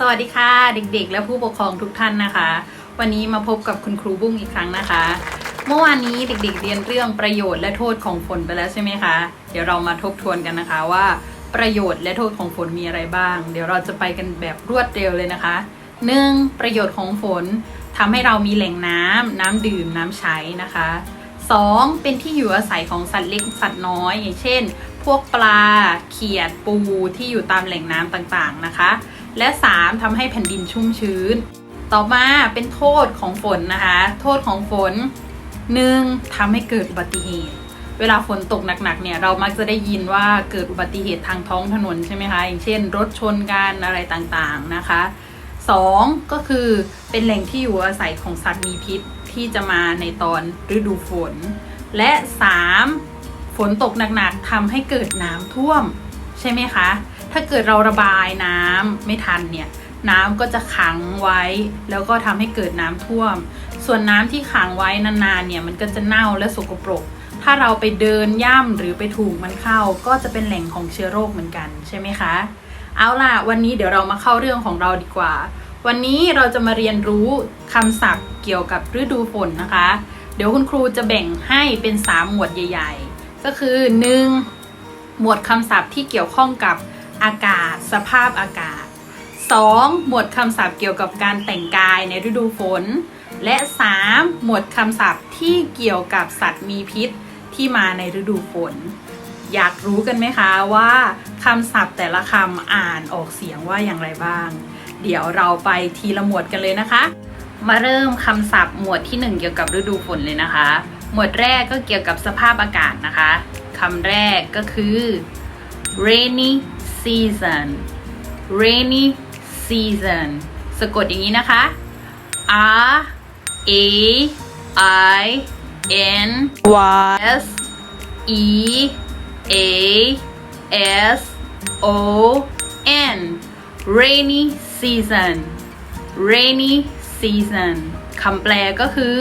สวัสดีค่ะเด็กๆ และผู้ปกครองทุกท่านนะคะ วันนี้มาพบกับคุณครูบุ้งอีกครั้งนะคะ เมื่อวานนี้เด็กๆ เรียนเรื่องประโยชน์และโทษของฝนไปแล้วใช่ไหมคะ เดี๋ยวเรามาทบทวนกันนะคะว่าประโยชน์และโทษของฝนมีอะไรบ้าง เดี๋ยวเราจะไปกันแบบรวดเร็วเลยนะคะ 1. ประโยชน์ของฝนทำให้เรามีแหล่งน้ำน้ำดื่มน้ำใช้นะคะ 2. เป็นที่อยู่อาศัยของสัตว์เล็กสัตว์น้อยอย่างเช่น พวกปลาเขียดปูที่อยู่ตามแหล่งน้ำต่างๆนะคะ และ 3. ทำให้แผ่นดินชุ่มชื้น ต่อมาเป็นโทษของฝนนะคะ โทษของฝน 1. ทำให้เกิดอุบัติเหตุ เวลาฝนตกหนักๆเนี่ยเรามักจะได้ยินว่าเกิดอุบัติเหตุทางท้องถนนใช่ไหมคะอย่างเช่น รถชนกันอะไรต่างๆนะคะ 2. ก็คือเป็นแหล่งที่อยู่อาศัยของสัตว์มีพิษที่จะมาในตอนฤดูฝน และ 3. ฝนตกหนักๆทำให้เกิดน้ำท่วม ใช่ไหมคะ ถ้าเกิดเราระบายน้ำไม่ทันเนี่ยน้ำก็จะขังไว้ แล้วก็ทำให้เกิดน้ำท่วม ส่วนน้ำที่ขังไว้นานๆเนี่ยมันก็จะเน่าและสกปรก ถ้าเราไปเดินย่ำหรือไปถูกมันเข้า ก็จะเป็นแหล่งของเชื้อโรคเหมือนกันใช่ไหมคะ เอาล่ะวันนี้เดี๋ยวเรามาเข้าเรื่องของเราดีกว่า วันนี้เราจะมาเรียนรู้คำศัพท์เกี่ยวกับฤดูฝนนะคะ เดี๋ยวคุณครูจะแบ่งให้เป็น 3 หมวดใหญ่ ๆ ก็คือ 1. หมวดคำศัพท์ที่เกี่ยวข้องกับอากาศ สภาพอากาศ 2. หมวดคำศัพท์เกี่ยวกับการแต่งกายในฤดูฝน และ 3. หมวดคำศัพท์ที่เกี่ยวกับสัตว์มีพิษที่มาในฤดูฝน อยากรู้กันไหมคะว่าคำศัพท์แต่ละคำอ่านออกเสียงว่าอย่างไรบ้าง เดี๋ยวเราไปทีละหมวดกันเลยนะคะ มาเริ่มคำศัพท์หมวดที่ 1 เกี่ยวกับฤดูฝนเลยนะคะ หมวดแรกก็เกี่ยวกับสภาพอากาศนะคะ คำแรกก็คือ rainy season rainy season สะกดอย่างนี้นะคะ R A I N Y S E A S O N rainy season rainy season คำแปลก็คือ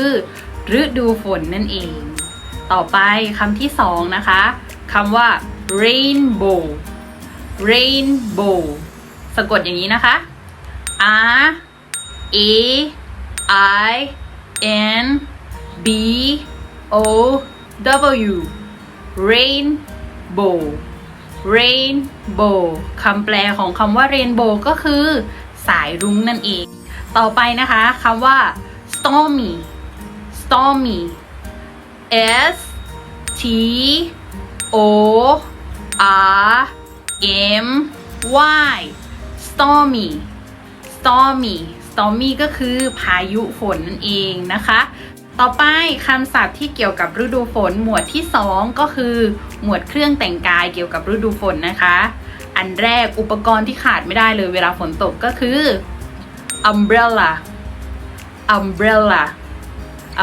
ฤดูฝนนั่นเอง ต่อไปคำที่สองนะคะคำว่า rainbow rainbow สะกดอย่างนี้นะคะ R A I N B O W rainbow rainbow คำแปลของคำว่า rainbow ก็คือสายรุ้งนั่นเอง ต่อไปนะคะคำว่า stormy stormy S T O R M Y stormy stormy stormy ก็คือพายุฝนนั่นเองนะคะ ต่อไปคำศัพท์ที่เกี่ยวกับฤดูฝนหมวดที่ 2 ก็คือ หมวดเครื่องแต่งกายเกี่ยวกับฤดูฝนนะคะ อันแรกอุปกรณ์ที่ขาดไม่ได้เลยเวลาฝนตกก็คือ umbrella umbrella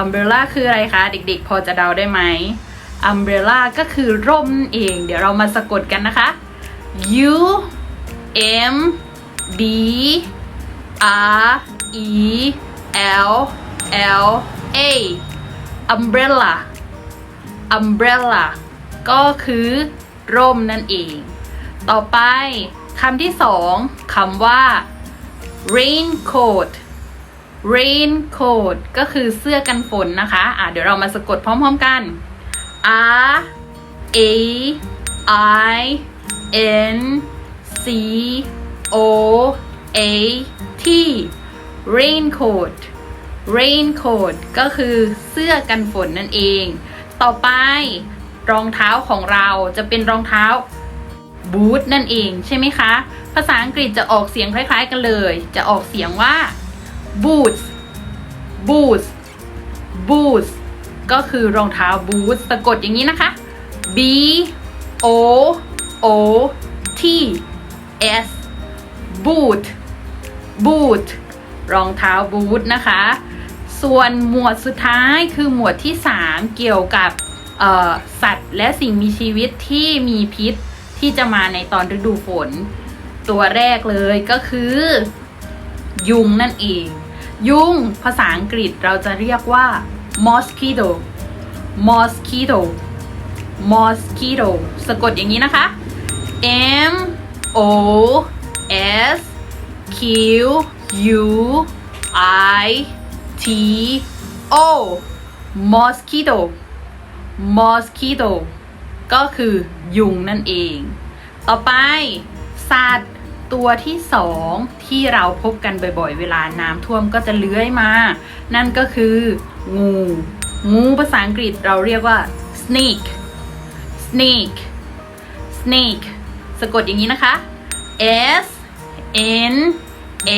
umbrella คืออะไรคะ เด็กๆ พอจะเดาได้ไหม umbrella ก็คือร่มนั่นเอง เดี๋ยวเรามาสะกดกันนะคะ U M B R E L L A umbrella umbrella ก็คือร่มนั่นเอง ต่อไปคำที่สองคำว่า raincoat raincoat ก็คือเสื้อกันฝนนะคะ อะ เดี๋ยวเรามาสะกดพร้อมๆกัน R A I N C O A T raincoat raincoat ก็คือเสื้อกันฝนนั่นเอง ต่อไปรองเท้าของเราจะเป็นรองเท้าบูทนั่นเองใช่ไหมคะ ภาษาอังกฤษจะออกเสียงคล้าย ๆ กันเลย จะออกเสียงว่า boots boots boots ก็คือรองเท้าบูทสะกดอย่างนี้นะคะ B O O T S boot boot รองเท้าบูทนะคะ ส่วนหมวดสุดท้ายคือหมวดที่ 3 เกี่ยวกับสัตว์และสิ่งมีชีวิตที่มีพิษที่จะมาในตอนฤดูฝน ตัวแรกเลยก็คือ ยุงนั่นเอง ยุงภาษาอังกฤษเราจะเรียกว่า mosquito mosquito mosquito สะกดอย่างนี้นะคะ M O S Q U I T O mosquito mosquito ก็คือยุงนั่นเอง ต่อไปสัตว์ ตัวที่สองที่เราพบกันบ่อยๆ เวลาน้ำท่วมก็จะเลื้อยมา นั่นก็คืองู งูภาษาอังกฤษเราเรียกว่า snake snake snake สะกดอย่างนี้นะคะ S N A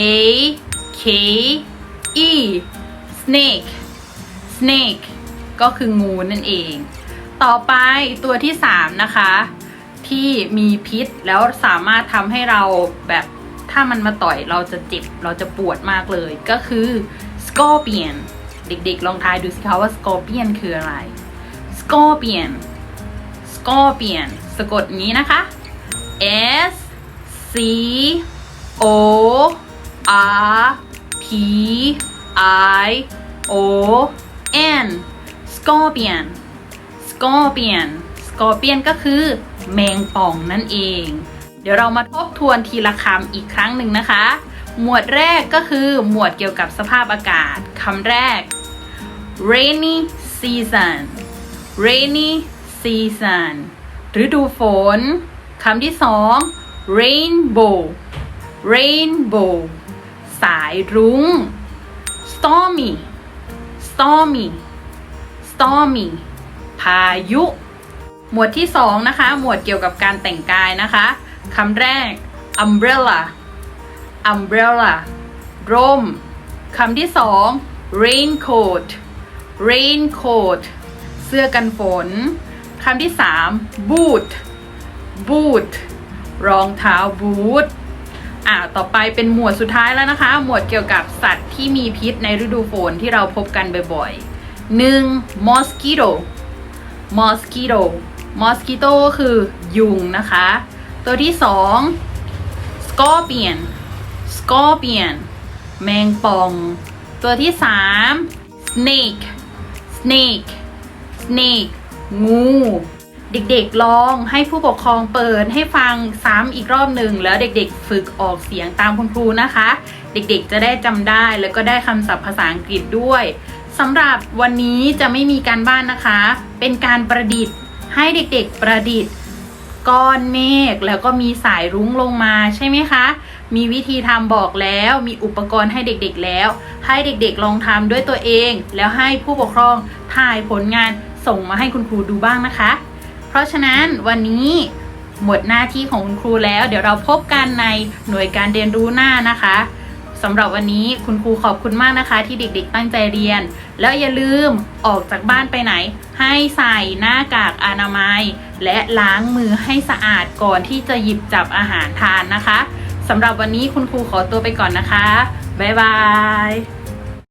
K E snake snake ก็คืองูนั่นเอง ต่อไปตัวที่ 3 นะคะ ที่มีพิษแล้วสามารถทำให้เราแบบถ้ามันมาต่อยเราจะเจ็บเราจะปวดมากเลย ก็คือ scorpion เด็กๆ ลองทายดูสิคะว่า scorpion คืออะไร scorpion scorpion สะกดงนี้นะคะ S C O R P I O N scorpion scorpion scorpion ก็คือ แมงป่องนั่นเอง เดี๋ยวเรามาทบทวนทีละคำอีกครั้งหนึ่งนะคะ หมวดแรกก็คือหมวดเกี่ยวกับสภาพอากาศคำแรก rainy season rainy season ฤดูฝนคำที่สอง rainbow rainbow สายรุง้ง stormy stormy stormy พายุ หมวดที่สองนะคะ หมวดเกี่ยวกับการแต่งกายนะคะคำแรก umbrella umbrella ร่มคำที่สอง raincoat raincoat เสื้อกันฝนคำที่สาม boot boot รองเท้าบูทอ่าต่อไปเป็นหมวดสุดท้ายแล้วนะคะ หมวดเกี่ยวกับสัตว์ที่มีพิษในฤดูฝนที่เราพบกันบ่อยๆ 1. mosquito mosquito mosquito ก็คือยุงนะคะ ตัวที่2 scorpion scorpion แมงป่อง ตัวที่3 snake snake snake งู เด็กๆลองให้ผู้ปกครองเปิดให้ฟังซ้ำอีกรอบหนึ่งแล้วเด็กๆฝึกออกเสียงตามคุณครูนะคะ เด็กๆจะได้จำได้แล้วก็ได้คำศัพท์ภาษาอังกฤษด้วยสำหรับวันนี้จะไม่มีการบ้านนะคะ เป็นการประดิษฐ์ ให้เด็กๆประดิษฐ์ก้อนเมฆแล้วก็มีสายรุ้งลงมาใช่ไหมคะ มีวิธีทำบอกแล้วมีอุปกรณ์ให้เด็กๆแล้ว ให้เด็กๆลองทำด้วยตัวเอง แล้วให้ผู้ปกครองถ่ายผลงานส่งมาให้คุณครูดูบ้างนะคะ เพราะฉะนั้นวันนี้หมดหน้าที่ของคุณครูแล้ว เดี๋ยวเราพบกันในหน่วยการเรียนรู้หน้านะคะ สำหรับวันนี้คุณครูขอบคุณมากนะคะ ที่เด็กๆตั้งใจเรียน แล้วอย่าลืมออกจากบ้านไปไหน ให้ใส่หน้ากากอนามัย และล้างมือให้สะอาดก่อนที่จะหยิบจับอาหารทานนะคะสำหรับวันนี้คุณครูขอตัวไปก่อนนะคะ บ๊ายบาย